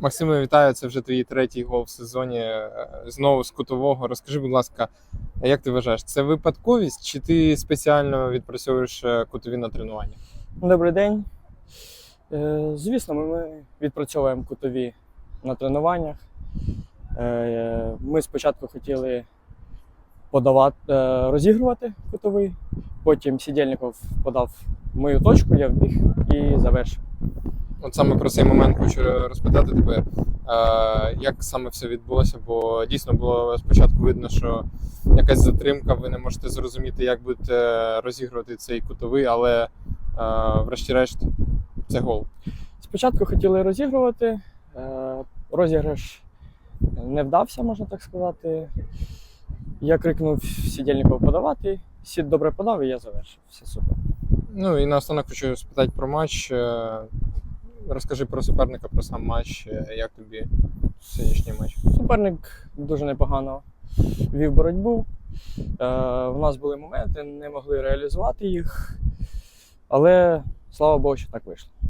Максиме, вітаю. Це вже твій третій гол в сезоні. е, Знову з кутового. Розкажи, будь ласка, як ти вважаєш, це випадковість, чи ти спеціально відпрацьовуєш е, кутові на тренуванні? Добрий день. Е, Звісно, ми- відпрацьовуємо кутові на тренуваннях. Ми спочатку хотіли подавати, розігрувати кутовий, потім Сідельников подав мою точку, я вбіг і завершив. От саме про цей момент хочу розпитати тебе, е, як саме все відбулося, бо дійсно було спочатку видно, що якась затримка, ви не можете зрозуміти, як будете розігрувати цей кутовий, але е, врешті-решт це гол. Спочатку хотіли розігрувати, е, розіграш не вдався, можна так сказати. Я крикнув Сідельников подавати, Сід добре подав і я завершив. Все супер. Ну і наостанок хочу спитати про матч. Розкажи про суперника, про сам матч. Е, Як тобі сьогоднішній матч? Суперник дуже непогано вів боротьбу. Е, в нас були моменти, не могли реалізувати їх. Але слава Богу, що так вийшло.